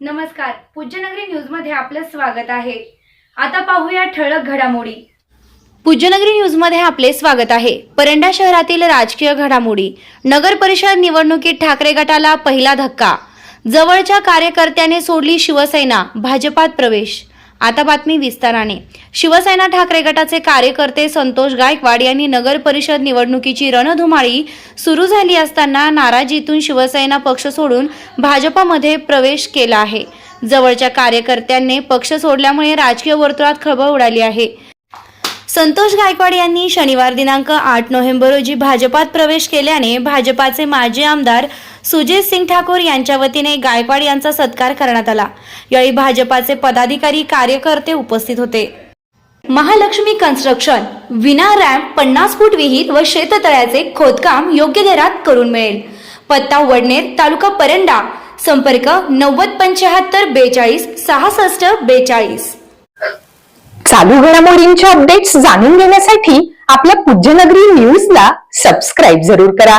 नमस्कार. पूज्यनगरी न्यूजमध्ये आपलं स्वागत आहे. आता पाहूया ठळक घडामोडी. पूज्यनगरी न्यूजमध्ये आपले स्वागत आहे. परंडा शहरातील राजकीय घडामोडी. नगर परिषद निवडणुकीत ठाकरे गटाला पहिला धक्का. जवळच्या कार्यकर्त्याने सोडली शिवसेना भाजपात प्रवेश. आता बातमी विस्ताराने. शिवसेना ठाकरे गटाचे कार्यकर्ते संतोष गायकवाड यांनी नगर परिषद निवडणुकीची रणधुमाळी सुरू झाली असताना नाराजीतून शिवसेना पक्ष सोडून भाजपामध्ये प्रवेश केला आहे. जवळच्या कार्यकर्त्यांनी पक्ष सोडल्यामुळे राजकीय वर्तुळात खळबळ उडाली आहे. संतोष गायकवाड यांनी शनिवार दिनांक आठ नोव्हेंबर रोजी भाजपात प्रवेश केल्याने भाजपाचे माजी आमदार सुजित सिंग ठाकूर यांच्या वतीने गायकवाड यांचा सत्कार करण्यात आला. यावेळी भाजपाचे पदाधिकारी कार्यकर्ते उपस्थित होते. महालक्ष्मी कन्स्ट्रक्शन विना रॅम्प पन्नास फूट विहीर व शेततळ्याचे खोदकाम योग्य दरात करून मिळेल. पत्ता वडनेर तालुका परंडा. संपर्क नव्वद पंच्याहत्तर बेचाळीस सहासष्ट बेचाळीस. चालू घडामोडींच्या अपडेट्स जाणून घेण्यासाठी आपल्या पूज्यनगरी न्यूजला सबस्क्राईब जरूर करा.